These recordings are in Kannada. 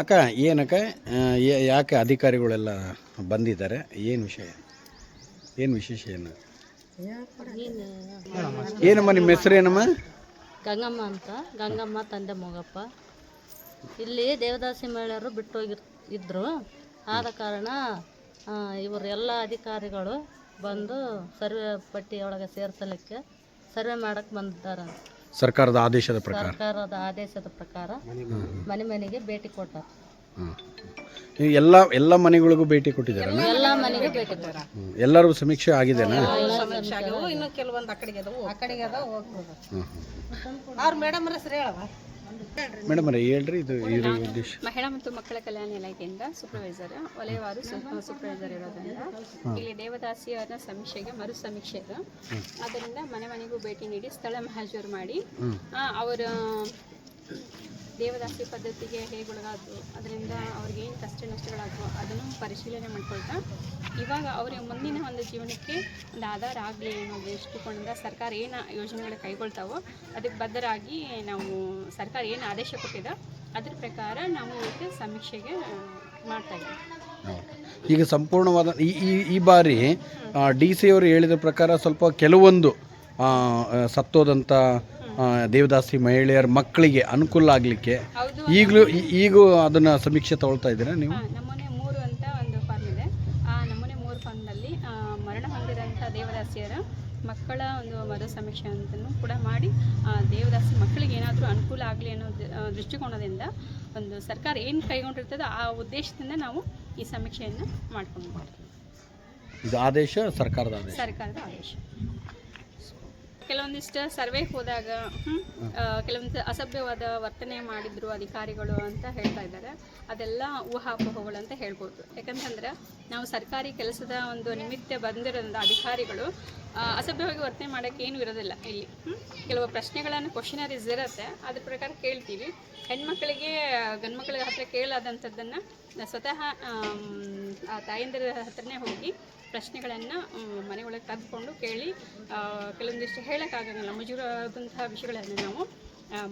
ಅಕ್ಕ, ಏನಕ್ಕ ಯಾಕೆ ಅಧಿಕಾರಿಗಳೆಲ್ಲ ಬಂದಿದ್ದಾರೆ? ಏನು ವಿಷಯ? ಏನು ವಿಶೇಷ ಏನು? ಏನಮ್ಮ ನಿಮ್ಮ ಹೆಸರು ಏನಮ್ಮ? ಗಂಗಮ್ಮ ಅಂತ. ಗಂಗಮ್ಮ ತಂದೆ ಮೊಗಪ್ಪ. ಇಲ್ಲಿ ದೇವದಾಸಿ ಮಹಿಳೆಯರು ಬಿಟ್ಟು ಹೋಗಿರ್ ಇದ್ರು. ಆದ ಕಾರಣ ಇವರು ಎಲ್ಲ ಅಧಿಕಾರಿಗಳು ಬಂದು ಸರ್ವೆ ಪಟ್ಟಿಯೊಳಗೆ ಸೇರಿಸಲಿಕ್ಕೆ ಸರ್ವೆ ಮಾಡಕ್ಕೆ ಬಂದಿದ್ದಾರೆ ಸರ್ಕಾರದ ಆದೇಶದ ಪ್ರಕಾರ? ಸರ್ಕಾರದ ಆದೇಶದ ಪ್ರಕಾರ ಮನೆ ಮನೆಗೆ ಭೇಟಿ ಕೊಟ್ಟ ನೀವು ಎಲ್ಲ ಎಲ್ಲ ಮನೆಗಳಿಗೂ ಭೇಟಿ ಕೊಟ್ಟಿದ್ದಾರೆ ಎಲ್ಲ ಮನೆಗೆ ಭೇಟಿ ಕೊಟ್ಟಾರ. ಎಲ್ಲರೂ ಸಮೀಕ್ಷೆ ಆಗಿದೆನಾ? ಇನ್ನು ಕೆಲವೊಂದು ಆ ಕಡೆಗೆ ಅದಾವು ಆ ಕಡೆಗೆ ಅದಾವ ಹೋಗ್ಬೋದು. ಹಾಂ ಅವ್ರ ಮೇಡಮ್ ಹೆಸರು ಹೇಳವ ಮೇಡಮ್ ಹೇಳ್ರಿ ಇದು ಉದ್ದೇಶ. ಮಹಿಳಾ ಮತ್ತು ಮಕ್ಕಳ ಕಲ್ಯಾಣ ಇಲಾಖೆಯಿಂದ ಸೂಪರ್ವೈಸರ್ ವಲಯವಾರು ಸೂಪರ್ವೈಸರ್ ಇರೋದ್ರಿಂದ ಇಲ್ಲಿ ದೇವದಾಸಿಯರ ಸಮೀಕ್ಷೆಗೆ ಮರು ಸಮೀಕ್ಷೆ ಇದು ಅದರಿಂದ ಮನೆ ಮನೆಗೂ ಭೇಟಿ ನೀಡಿ ಸ್ಥಳ ಮಹಾಜೂರು ಮಾಡಿ. ಅವರ ದೇವದಾಸಿ ಪದ್ಧತಿಗೆ ಹೇಗೆ ಒಳಗಾದ್ರು ಅದರಿಂದ ಅವ್ರಿಗೆ ಏನು ಕಷ್ಟ ನಷ್ಟಗಳಾದವು ಅದನ್ನು ಪರಿಶೀಲನೆ ಮಾಡ್ಕೊಳ್ತಾ, ಇವಾಗ ಅವರ ಮುಂದಿನ ಒಂದು ಜೀವನಕ್ಕೆ ಒಂದು ಆಧಾರ ಆಗಲಿ ಅನ್ನೋ ದೃಷ್ಟಿಕೋನದಿಂದ ಸರ್ಕಾರ ಏನು ಯೋಜನೆಗಳು ಕೈಗೊಳ್ತಾವೋ ಅದಕ್ಕೆ ಬದ್ಧರಾಗಿ ನಾವು ಸರ್ಕಾರ ಏನು ಆದೇಶ ಕೊಟ್ಟಿದೆ, ಅದ್ರ ಪ್ರಕಾರ ನಾವು ಇವತ್ತು ಸಮೀಕ್ಷೆಗೆ ಮಾಡ್ತಾ ಇದ್ದೀವಿ. ಈಗ ಸಂಪೂರ್ಣವಾದ ಈ ಈ ಈ ಬಾರಿ ಡಿ ಸಿ ಅವರು ಹೇಳಿದ ಪ್ರಕಾರ ಸ್ವಲ್ಪ ಕೆಲವೊಂದು ಸತ್ತೋದಂಥ ದೇವದಾಸಿ ಮಹಿಳೆಯರ ಮಕ್ಕಳಿಗೆ ಅನುಕೂಲ ಆಗಲಿಕ್ಕೆ ಈಗಲೂ ಈಗೂ ಅದನ್ನು ಸಮೀಕ್ಷೆ ತಗೊಳ್ತಾ ಇದ್ದೀರಾ ನೀವು? ನಮ್ಮನೆ ಮೂರು ಅಂತ ಒಂದು ಫಾರ್ಮ್ ಇದೆ. ಆ ನಮ್ಮನೆ ಮೂರು ಫಾರ್ಮ್ನಲ್ಲಿ ಮರಣ ಹೊಂದಿದಂಥ ದೇವದಾಸಿಯರ ಮಕ್ಕಳ ಒಂದು ಮರು ಸಮೀಕ್ಷೆ ಅಂತಲೂ ಕೂಡ ಮಾಡಿ ದೇವದಾಸಿ ಮಕ್ಕಳಿಗೆ ಏನಾದರೂ ಅನುಕೂಲ ಆಗಲಿ ಅನ್ನೋ ದೃಷ್ಟಿಕೋನದಿಂದ ಒಂದು ಸರ್ಕಾರ ಏನು ಕೈಗೊಂಡಿರ್ತದೋ ಆ ಉದ್ದೇಶದಿಂದ ನಾವು ಈ ಸಮೀಕ್ಷೆಯನ್ನು ಮಾಡ್ಕೊಂಡು ಇದು ಆದೇಶ ಸರ್ಕಾರದ ಸರ್ಕಾರದ ಆದೇಶ. ಕೆಲವೊಂದಿಷ್ಟು ಸರ್ವೆ ಹೋದಾಗ ಕೆಲವೊಂದು ಅಸಭ್ಯವಾದ ವರ್ತನೆ ಮಾಡಿದ್ರು ಅಧಿಕಾರಿಗಳು ಅಂತ ಹೇಳ್ತಾ ಇದ್ದಾರೆ. ಅದೆಲ್ಲ ಊಹಾಪೋಹಗಳು ಅಂತ ಹೇಳ್ಬೋದು. ಯಾಕಂತಂದ್ರೆ ನಾವು ಸರ್ಕಾರಿ ಕೆಲಸದ ಒಂದು ನಿಮಿತ್ತ ಬಂದಿರೋದ್ರಿಂದ ಅಧಿಕಾರಿಗಳು ಅಸಭ್ಯವಾಗಿ ವರ್ತನೆ ಮಾಡೋಕ್ಕೆ ಏನು ಇರೋದಿಲ್ಲ ಇಲ್ಲಿ. ಕೆಲವು ಪ್ರಶ್ನೆಗಳನ್ನು ಕ್ವಶನರೀಸ್ ಇರುತ್ತೆ. ಅದ್ರ ಪ್ರಕಾರ ಕೇಳ್ತೀವಿ. ಹೆಣ್ಮಕ್ಳಿಗೆ ಗಂಡ್ಮಕ್ಳಿಗೆ ಹತ್ರ ಕೇಳಾದಂಥದ್ದನ್ನು ಸ್ವತಃ ಆ ತಾಯಂದಿರ ಹತ್ರನೇ ಹೋಗಿ ಪ್ರಶ್ನೆಗಳನ್ನು ಮನೆಯೊಳಗೆ ಒಳಗೆ ಕರೆದುಕೊಂಡು ಕೇಳಿ ಕೆಲವೊಂದಿಷ್ಟು ಹೇಳೋಕ್ಕಾಗಂಗಿಲ್ಲ. ಮುಜುರಾದಂತಹ ವಿಷಯಗಳನ್ನು ನಾವು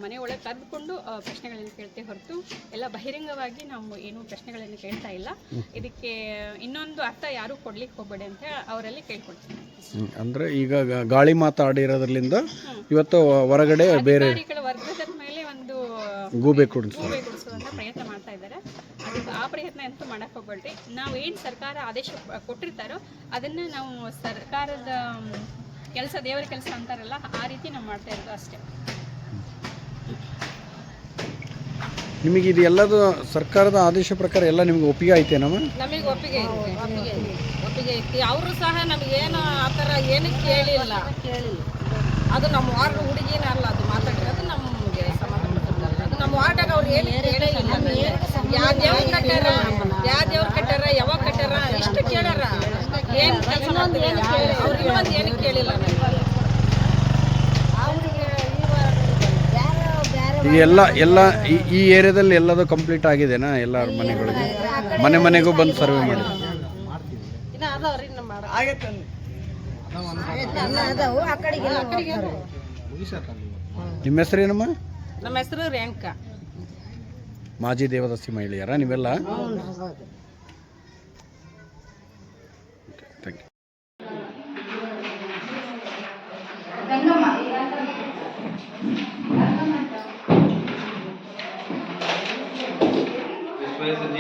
ಮನೆಯೊಳಗೆ ಕರೆದುಕೊಂಡು ಪ್ರಶ್ನೆಗಳನ್ನು ಕೇಳ್ತೇವೆ ಹೊರತು ಎಲ್ಲ ಬಹಿರಂಗವಾಗಿ ನಾವು ಏನು ಪ್ರಶ್ನೆಗಳನ್ನು ಕೇಳ್ತಾ ಇಲ್ಲ. ಇದಕ್ಕೆ ಇನ್ನೊಂದು ಅರ್ಥ ಯಾರೂ ಕೊಡ್ಲಿಕ್ಕೆ ಹೋಗಬೇಡಿ ಅಂತ ಅವರಲ್ಲಿ ಕೇಳ್ಕೊಳ್ತೀನಿ. ಅಂದ್ರೆ ಈಗ ಗಾಳಿ ಮಾತಾಡಿರೋದ್ರಿಂದ ಇವತ್ತು ಹೊರಗಡೆ ಬೇರೆ ವರ್ಗದ ಮೇಲೆ ಒಂದು ಗೂಬೆ ಗೂಬೆಗೊಳಿಸುವಂಥ ಪ್ರಯತ್ನ ಮಾಡ್ತಾ ಇದ್ದಾರೆ ಅದಕ್ಕೆ ಆ ಪ್ರಯತ್ನ ಅಂತೂ ಮಾಡಕ್ಕೆ ಹೋಗ್ಬೇಡ್ರಿ. ನಾವು ಏನು ಸರ್ಕಾರ ಆದೇಶ ಕೊಟ್ಟಿರ್ತಾರೋ ಅದನ್ನು ನಾವು ಸರ್ಕಾರದ ಕೆಲಸ ದೇವರ ಕೆಲಸ ಅಂತಾರಲ್ಲ ಆ ರೀತಿ ನಾವು ಮಾಡ್ತಾ ಇರೋದು ಅಷ್ಟೇ. ನಿಮಗೆ ಇದು ಎಲ್ಲದು ಸರ್ಕಾರದ ಆದೇಶ ಪ್ರಕಾರ ಎಲ್ಲ ನಿಮ್ಗೆ ಒಪ್ಪಿಗೆ ಐತೇನಮ್ಮ? ನಮಗೆ ಒಪ್ಪಿಗೆ ಐತಿ ಒಪ್ಪಿಗೆ ಐತಿ ಒಪ್ಪಿಗೆ ಐತಿ. ಅವರು ಸಹ ನಮಗೇನು ಆ ಥರ ಏನು ಕೇಳಿಲ್ಲ. ಅದು ನಮ್ಮ ವಾರ್ಡ್ ಹುಡುಗಿನ ಅಲ್ಲ ಅದು ಮಾತಾಡಿರೋದು ನಮಗೆ ಸಮಾಧಾನ ಅದು ನಮ್ಮ ವಾರ್ಡಾಗ ಅವ್ರು ಏನು ಕೇಳೇ ಇಲ್ಲ. ಯಾವ ದೇವ್ರು ಕಟ್ಟಾರ ಯಾವ ದೇವ್ರು ಕಟ್ಟಾರ ಯಾವಾಗ ಕಟ್ಟಾರ ಇಷ್ಟು ಕೇಳ್ಯಾರ ಏನು ಕೆಲಸ ಏನು ಕೇಳಿಲ್ಲ ಈಗ ಎಲ್ಲ ಎಲ್ಲ ಈ ಏರಿಯಾದಲ್ಲಿ ಎಲ್ಲದೂ ಕಂಪ್ಲೀಟ್ ಆಗಿದೆನಾ ಎಲ್ಲರ ಮನೆಗಳಿಗೆ? ಮನೆ ಮನೆಗೂ ಬಂದು ಸರ್ವೆ ಮಾಡಿ ನಿಮ್ಮ ಅದಾವ್ರಿ ಏನಮ್ಮ ಮಾಡ ನಿಮ್ಮ ಹೆಸರೇನಮ್ಮ ನಮ್ಮ ಹೆಸರು ರೇಣುಕಾ. ಮಾಜಿ ದೇವದಾಸಿ ಮಹಿಳೆಯರ ನೀವೆಲ್ಲ?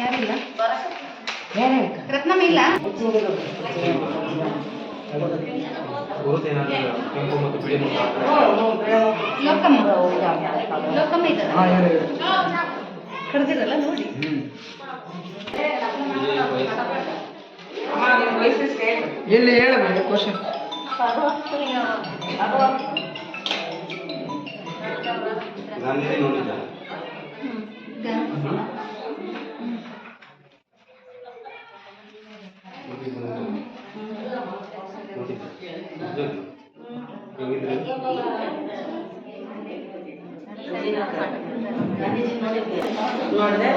ಯಾರಿಲ್ಲ? ರತ್ನಮ್ಮ ಇಲ್ಲ? ಲೋಕಮ್ಮ. ಲೋಕಮ್ಮ ಕರೆದಿರಲ್ಲ ನೋಡಿ. ಎಲ್ಲಿ ಹೇಳಬೇಡ ಕ್ವಶನ್ ಗಾಂಧಿ ನೋಡಿದ್ದ.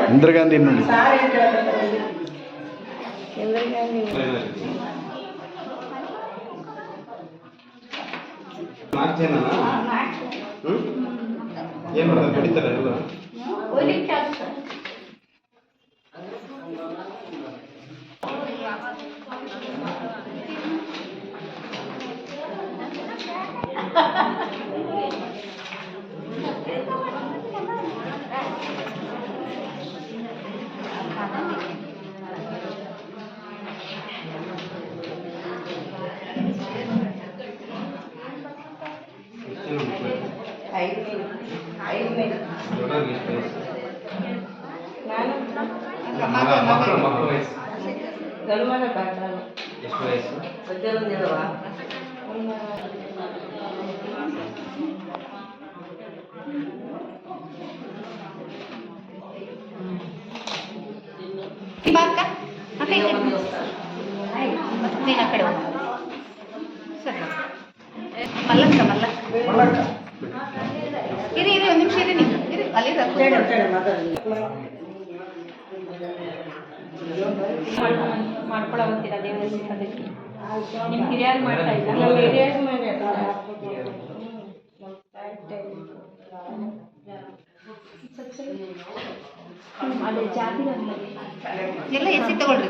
ಇಂದಿರಾ ಗಾಂಧಿ ನೋಡಿ. ಏನ್ ಜನ ಏನು ಮಾಡ್ತಾರೆ? ಕಡಿತಾರೆ ಎಲ್ಲ? ಎಷ್ಟು ಜನ ವಯಸ್ಸು? ಮಗ ಮಕ್ಕಳು ಎಷ್ಟು ವಯಸ್ಸು ಈ ಕಡೆ. ನೀನು ಆ ಕಡೆ. ಸರಿ ಮಲ್ಲಕ್ಕ ಮಲ್ಲಕ್ಕ ಇರಿ ಇರಿ ಒಂದು ನಿಮಿಷ ಇರಿ ನೀವು ಇರಿ ಅಲ್ಲಿ ಮಾಡ್ಕೊಳವಂತೀರ ದೇವರ ಅದಕ್ಕೆ ನಿಮ್ಮ ಹಿರಿಯರು ಮಾಡ್ತಾ ಇಲ್ಲ ಎಲ್ಲ ಎಸಿ ತಗೊಳ್ರಿ